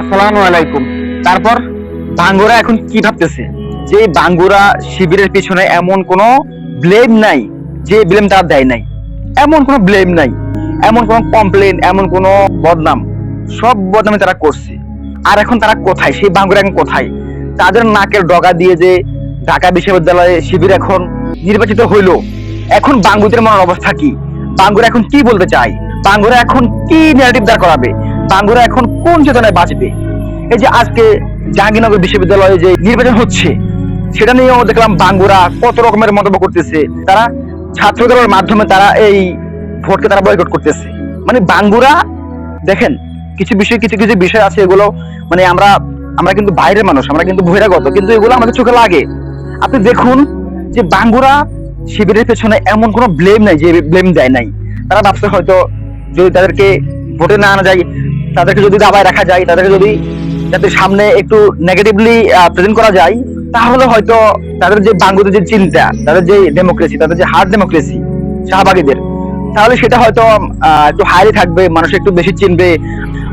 আসসালামু আলাইকুম। তারপর বাঙ্গুরা এখন কি ভাবতেছে? যে বাঙ্গুরা শিবিরের পিছনে এমন কোনো ব্লেম নাই, যে ব্লেম তারা দেয় নাই। এমন কোনো ব্লেম নাই, এমন কোনো কমপ্লেন এমন কোনো বদনাম। সব বদনামে তারা করছে। আর এখন তারা কোথায়? সেই বাঙ্গুরা এখন কোথায়? তাদের নাকের ডগা দিয়ে যে ঢাকা বিশ্ববিদ্যালয়ে শিবির এখন নির্বাচিত হইল, এখন বাঙ্গুদের মনের অবস্থা কি? বাঙ্গুরা এখন কি বলতে চায়? বাঙ্গুরা এখন কি ন্যারেটিভ দাঁড় করাবে? বাঙ্গুরা এখন কোন চেতনায় বাঁচবে? এই যে আজকে জাহাঙ্গীরনগর বিশ্ববিদ্যালয়ে যে নির্বাচন হচ্ছে, সেটা নিয়েও দেখলাম বাঙ্গুরা কত রকমের মন্তব্য করতেছে। তারা ছাত্রদলের মাধ্যমে তারা এই ভোটকে তারা বয়কট করতেছে। মানে বাঙ্গুরা, দেখেন, কিছু বিষয়, কিছু কিছু বিষয় আছে এগুলো মানে আমরা আমরা কিন্তু বাইরের মানুষ, আমরা কিন্তু বহিরাগত, কিন্তু এগুলো আমাদের চোখে লাগে। আপনি দেখুন যে বাঙ্গুরা শিবিরের পেছনে এমন কোনো ব্লেম নাই, যে ব্লেম দেয় নাই। তারা ভাবছে হয়তো যদি তাদেরকে ভোটে না আনা যায়, তাদেরকে যদি দাবায় রাখা যায়, তাদেরকে যদি যাতে সামনে একটু নেগেটিভলি প্রেজেন্ট করা যায়, তাহলে হয়তো তাদের যে বাঙ্গুদের যে চিন্তা, তাদের যে ডেমোক্রেসি তাদের যে হার্ড ডেমোক্রেসি শাহবাগীদের, তাহলে সেটা হয়তো একটু হাইলি থাকবে, মানুষ একটু বেশি চিনবে,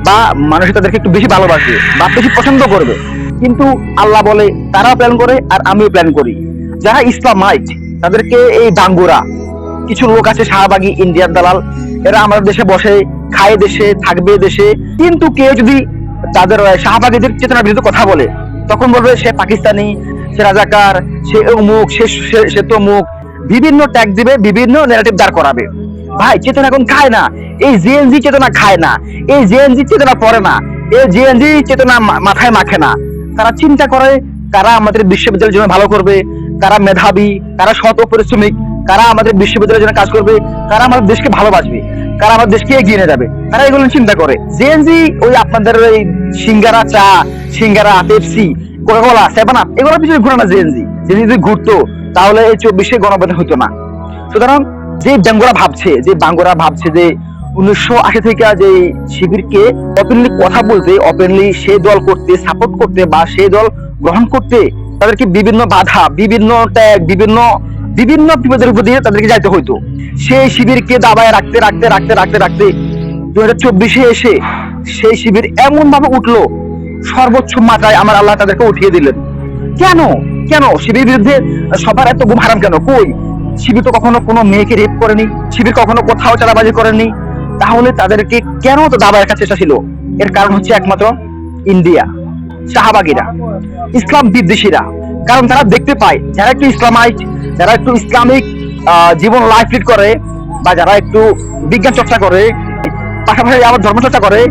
বা মানুষ তাদেরকে একটু বেশি ভালোবাসবে, বা বেশি পছন্দ করবে। কিন্তু আল্লাহ বলে, তারাও প্ল্যান করে, আর আমিও প্ল্যান করি। যারা ইসলামাইট, তাদেরকে এই বাঙ্গুরা কিছু লোক আছে শাহবাগী ইন্ডিয়ান দালাল। এরা আমাদের দেশে বসে, খায় দেশে, থাকবে দেশে। কিন্তু কেউ যদি তাদের শাহবাগীদের চেতনার বিরুদ্ধে কথা বলে, তখন বলবে সে পাকিস্তানি, সে রাজাকার, সে অমুক, সে, সে- সে তমুক বিভিন্ন ট্যাগ দিবে, বিভিন্ন ন্যারেটিভ দাঁড় করাবে। ভাই, চেতনা এখন খায় না। এই জেএনজি চেতনা খায় না। এই জেএনজি চেতনা পড়ে না। এই জেএনজি চেতনা মাথায় মাখে না। তারা চিন্তা করে, তারা আমাদের বিশ্ববিদ্যালয়ের জন্য ভালো করবে। তারা মেধাবী, তারা ও পরিশ্রমিক। কারা আমাদের বিশ্ববিদ্যালয়ের জন্য কাজ করবে, কারা আমাদের দেশকে ভালোবাসবে, কারা আমাদের দেশকে এগিয়ে নিয়ে যাবে, তারা এগুলো চিন্তা করে। জেএনজি ওই আপনাদের ওই সিঙ্গারা চা, সিঙ্গারা Pepsi Coca Cola seven up এগুলোর পিছনে ঘুরে না জেএনজি জেএনজি যদি ঘুরতো, তাহলে এই চব্বিশে গণবেদন হতো না। সুতরাং যে বাঙ্গুরা ভাবছে, যে বাঙ্গুরা ভাবছে যে উনিশশো আশি থেকে যে শিবিরকে ওপেনলি কথা বলতে ওপেনলি সেই দল করতে সাপোর্ট করতে বা সেই দল গ্রহণ করতে, তাদেরকে বিভিন্ন বাধা, বিভিন্ন ত্যাগ, বিভিন্ন বিভিন্ন বিপদের উপর দিয়ে তাদেরকে যাইতে হইতো। সেই শিবিরকে দাবায় রাখতে রাখতে রাখতে রাখতে রাখতে দু হাজার চব্বিশে এসে সেই শিবির এমন ভাবে উঠল, সর্বোচ্চ মাত্রায় আমার আল্লাহ তাদেরকে উঠিয়ে দিলেন। কেন? কেন? শিবির বিরুদ্ধে সবার এত গুম হারাম কেন? কই? শিবির তো কখনো কোনো মেয়েকে রেপ করেনি, শিবির কখনো কোথাও চাঁদাবাজি করেনি তাহলে তাদেরকে কেন তো দাবা রাখার চেষ্টা ছিল? এর কারণ হচ্ছে একমাত্র ইন্ডিয়া, শাহবাগীরা, ইসলাম বিদ্বেষীরা। কারণ তারা দেখতে পায়, যারা একটু ইসলামাইট, যারা একটু ইসলামিক জীবন লাইফ লিড করে, বা যারা একটু বিজ্ঞান চর্চা করে, পাশাপাশি আবার ধর্ম চর্চা করে,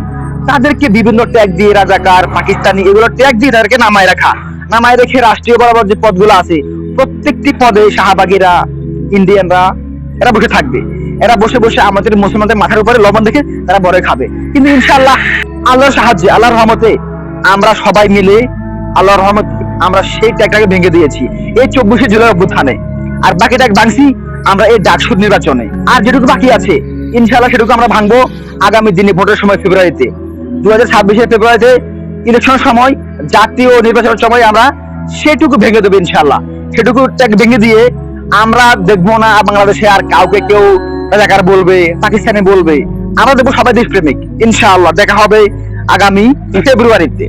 তাদেরকে বিভিন্ন ট্যাগ দিয়ে রাজাকার, পাকিস্তানি এগুলো ট্যাগ দিয়ে তাদেরকে নামায় রাখা। নামায় রেখে রাষ্ট্রীয় বরাবর যে পদগুলো আছে, প্রত্যেকটি পদে শাহবাগীরা, ইন্ডিয়ানরা, এরা বসে থাকবে। এরা বসে বসে আমাদের মুসলমানদের মাথার উপরে লবণ দেখে তারা বড় খাবে। কিন্তু ইনশাআল্লাহ, আল্লাহর সাহায্যে, আল্লাহর রহমতে আমরা সবাই মিলে আল্লাহর রহমত আমরা সেই ট্যাগটাকে ভেঙে দিয়েছি। এই চব্বিশে জুলাই অভ্যুত্থানে। আর বাকি ট্যাগ ভাঙছি আমরা এই ডাকসুদ নির্বাচনে। আর যেটুকু বাকি আছে, ইনশাআল্লাহ সেটুকু আমরা ভাঙবো আগামী দিনে ভোটের সময় ফেব্রুয়ারিতে। দু হাজার ছাব্বিশে ফেব্রুয়ারিতে ইলেকশনের সময়, জাতীয় নির্বাচনের সময় আমরা সেটুকু ভেঙে দেবো ইনশাল্লাহ সেটুকু ট্যাগ ভেঙে দিয়ে আমরা দেখব না বাংলাদেশে আর কাউকে কেউ রাজাকার বলবে, পাকিস্তানি বলবে। আমরা দেখব সবাই দেশপ্রেমিক। ইনশাআল্লাহ দেখা হবে আগামী ফেব্রুয়ারিতে।